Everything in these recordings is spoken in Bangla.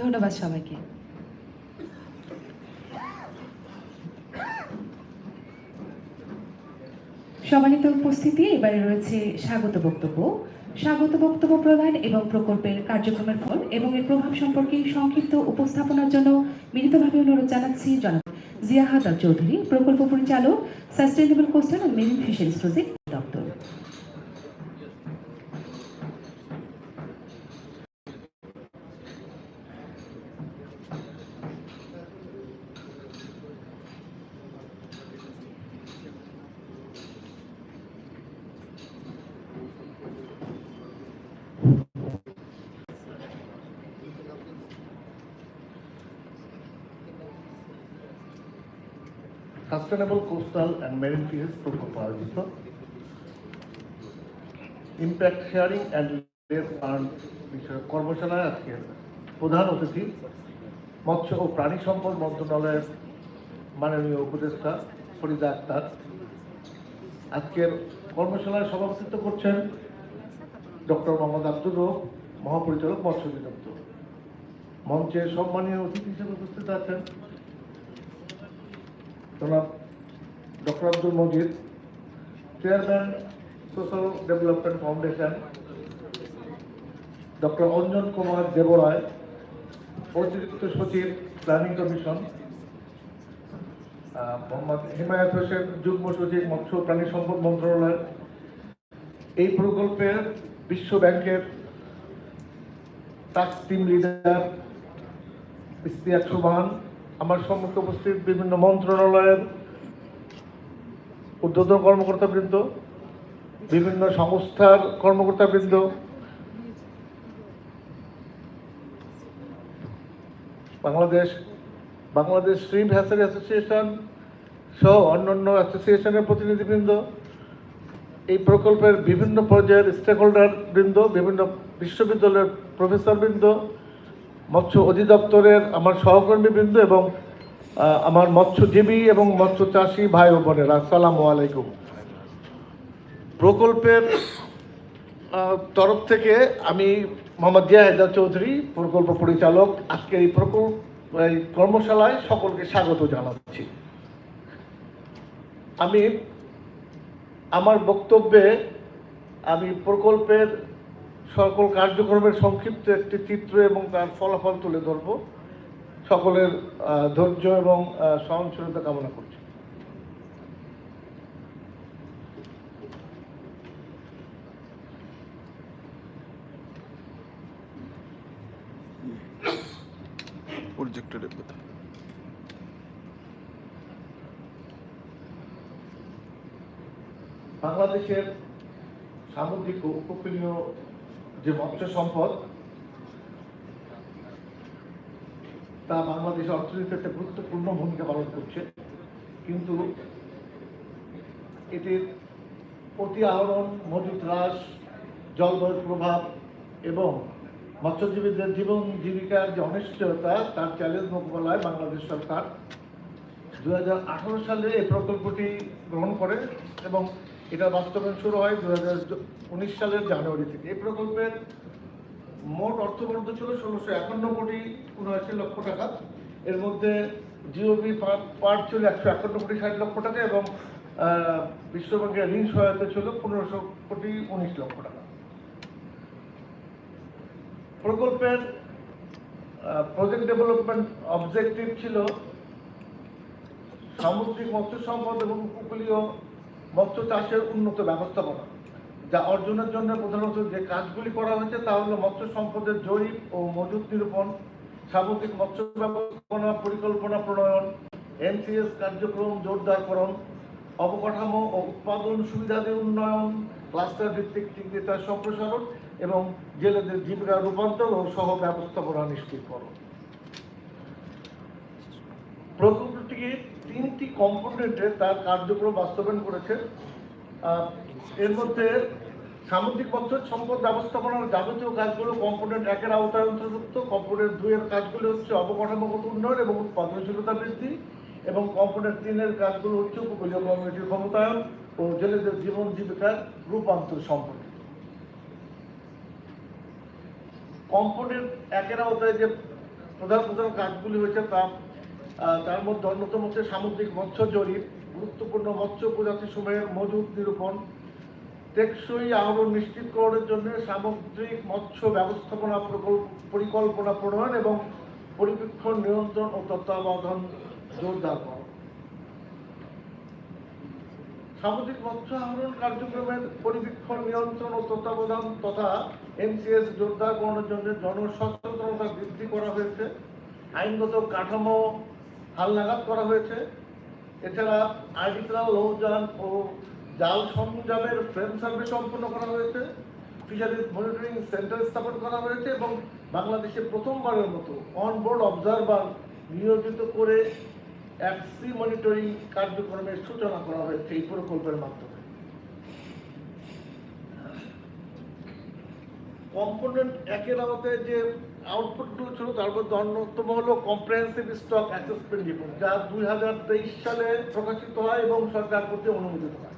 ধন্যবাদ সবাইকে। সম্মানিত উপস্থিতি, এবারে রয়েছে স্বাগত বক্তব্য। স্বাগত বক্তব্য প্রদান এবং প্রকল্পের কার্যক্রমের ফল এবং এর প্রভাব সম্পর্কে সংক্ষিপ্ত উপস্থাপনার জন্য মিলিতভাবে অনুরোধ জানাচ্ছি জনাব জিয়া হাদার চৌধুরী, প্রকল্প পরিচালক sustainable coastal and marine fisheries project দপ্তর sustainable coastal and marine fisheries প্রকল্প আয়োজিত impact sharing and lessons learned বিষয়ক কর্মশালায় আজকের প্রধান অতিথি, মৎস্য ও প্রাণী সম্পদ মন্ত্রণালয়ের মাননীয় উপদেষ্টা ফরিদা আক্তার। আজকের কর্মশালায় সভাপতিত্ব করছেন ডক্টর মোহাম্মদ আব্দুর রৌফ মহাপরিচালক মৎস্য অধিদপ্তর। মঞ্চে সম্মানীয় অতিথি হিসেবে উপস্থিত আছেন জনাব doctor Abdul Majid, chairman social development foundation, doctor Anjan Kumar Debroy অতিরিক্ত সচিব প্ল্যানিং কমিশন মোহাম্মদ হিমায়ত হোসেন, যুগ্ম সচিব মৎস্য প্রাণী সম্পদ মন্ত্রণালয়, এই প্রকল্পের বিশ্ব ব্যাংকের টাস্ক টিম লিডার ইস্তিয়াক সুবহান আমার সম্মুখে উপস্থিত বিভিন্ন মন্ত্রণালয়ের ঊর্ধ্বতন কর্মকর্তাবৃন্দ, বিভিন্ন সংস্থার কর্মকর্তাবৃন্দ, Bangladesh Bangladesh shrimp hatchery association সহ অন্যান্য অ্যাসোসিয়েশনের প্রতিনিধিবৃন্দ, এই প্রকল্পের বিভিন্ন পর্যায়ের স্টেক হোল্ডার বৃন্দ, বিভিন্ন বিশ্ববিদ্যালয়ের প্রফেসর বৃন্দ মৎস্য অধিদপ্তরের আমার সহকর্মীবৃন্দ এবং আমার মৎস্যজীবী এবং মৎস্য চাষি ভাই ও বোনেরা, আসসালামু আলাইকুম। প্রকল্পের তরফ থেকে আমি মোহাম্মদ জিয়া হেদার চৌধুরী, প্রকল্প পরিচালক আজকে এই প্রকল্প, এই কর্মশালায় সকলকে স্বাগত জানাচ্ছি। আমি, আমার বক্তব্যে আমি প্রকল্পের সকল কার্যক্রমের সংক্ষিপ্ত একটি চিত্র এবং তার ফলাফল তুলে ধরব। সকলের ধৈর্য এবং সহনশীলতা কামনা করছি। কথা। বাংলাদেশের সামুদ্রিক উপকূলীয় যে মৎস্য সম্পদ, তা বাংলাদেশ অর্থনীতিতে একটা গুরুত্বপূর্ণ ভূমিকা পালন করছে। কিন্তু এটির অতি আহরণ মজুত হ্রাস জলবায়ুর প্রভাব এবং মৎস্যজীবীদের জীবন জীবিকার যে অনিশ্চয়তা, তার চ্যালেঞ্জ মোকাবেলায় বাংলাদেশ সরকার দুহাজার আঠারো সালে এই প্রকল্পটি গ্রহণ করে এবং এটা বাস্তবায়ন শুরু হয় দু সালের জানুয়ারি থেকে। এই প্রকল্পের মোট অর্থ বরাদ্দ ছিল ষোলোশো একান্ন কোটি উনআশি লক্ষ টাকা। এর মধ্যে জিওবি পার্ট ছিল একশো একান্ন কোটি ষাট লক্ষ টাকা এবং বিশ্বব্যাংকের ঋণ সহায়তা ছিল পনেরোশো কোটি উনিশ লক্ষ টাকা। প্রকল্পের প্রজেক্ট ডেভেলপমেন্ট অবজেক্টিভ ছিল সামুদ্রিক মৎস্য সম্পদ এবং উপকূলীয় মৎস্য চাষের উন্নত ব্যবস্থাপনা, যা অর্জনের জন্য প্রধানত যে কাজগুলি করা হয়েছে তা হলো মৎস্য সম্পদের জরিপ ও মজুত নিরূপণ সামগ্রিক মৎস্য ব্যবস্থাপনা পরিকল্পনা প্রণয়ন, এনসিএস কার্যক্রম জোরদারকরণ, অবকাঠামো ও উৎপাদন সুবিধাদি উন্নয়ন, ক্লাস্টার ভিত্তিক চিকিৎসার সম্প্রসারণ এবং জেলেদের জীবিকা রূপান্তর ও সহ ব্যবস্থাপনা নিশ্চিতকরণ প্রকল্পটি তিনটি কম্পোনেন্টে তার কার্যক্রম বাস্তবায়ন করেছে। এর মধ্যে সামুদ্রিক মৎস্য সম্পদ ব্যবস্থাপনার যাবতীয় কাজগুলো কম্পোনেন্ট একের আওতায় অন্তর্ভুক্ত, কম্পোনেন্ট দুইয়ের কাজগুলো হচ্ছে অবকাঠামোগত উন্নয়ন এবং উৎপাদনশীলতা বৃদ্ধি এবং কম্পোনেন্ট তিনের কাজগুলো হচ্ছে উপকূলীয় কমিউনিটির ক্ষমতায়ন ও জেলেদের জীবন জীবিকার রূপান্তর সম্পর্কে। কম্পোনেন্ট একের আওতায় যে প্রধান প্রধান কাজগুলি হয়েছে তা তার মধ্যে অন্যতম হচ্ছে সামুদ্রিক মৎস্য জরিপ, গুরুত্বপূর্ণ মৎস্য প্রজাতি সমূহের মজুদ নিরূপণ, টেকসই আহরণ নিশ্চিতকরণের জন্য সামুদ্রিক মৎস্য ব্যবস্থাপনা পরিকল্পনা প্রণয়ন এবং পরিবীক্ষণ, নিয়ন্ত্রণ ও তত্ত্বাবধান জোরদার করা। সামুদ্রিক মৎস্য আহরণ কার্যক্রমের পরিবীক্ষণ, নিয়ন্ত্রণ ও তত্ত্বাবধান তথা এমসিএস জোরদার করানোর জন্য জনসচেতনতা বৃদ্ধি করা হয়েছে। আইনগত কাঠামো হালনাগাদ করা হয়েছে। এছাড়া আর্টিফিশিয়াল নৌযান ও জাল সরঞ্জামের ফ্রেম সার্ভে সম্পন্ন করা হয়েছে। ফিশারিজ মনিটরিং সেন্টার স্থাপন করা হয়েছে এবং বাংলাদেশে প্রথমবারের মতো অনবোর্ড অবজারভার নিয়োজিত করে অ্যাক্সি মনিটরিং কার্যক্রমের সূচনা করা হয়েছে এই প্রকল্পের মাধ্যমে। কম্পোনেন্ট একের আওতে যে আউটপুটগুলো ছিল তার মধ্যে অন্যতম হলো কম্প্রিহেন্সিভ স্টক অ্যাসেসমেন্ট রিপোর্ট যা দুই হাজার তেইশ সালে প্রকাশিত হয় এবং সরকার কর্তৃক অনুমোদিত হয়।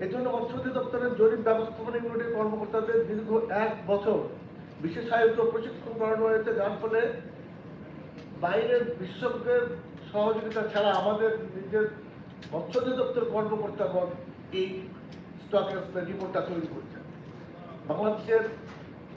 এর এজন্য মৎস্য অধিদপ্তরের জরিপ ব্যবস্থাপনা ইউনিটের কর্মকর্তাদের দীর্ঘ এক বছর বিশেষ বিশেষায়িত প্রশিক্ষণ করানো হয়েছে, যার ফলে বাইরের বিশেষজ্ঞের সহযোগিতা ছাড়া আমাদের নিজের মৎস্য অধিদপ্তর কর্মকর্তাগণ এই স্টক রিপোর্টটা তৈরি করছে বাংলাদেশের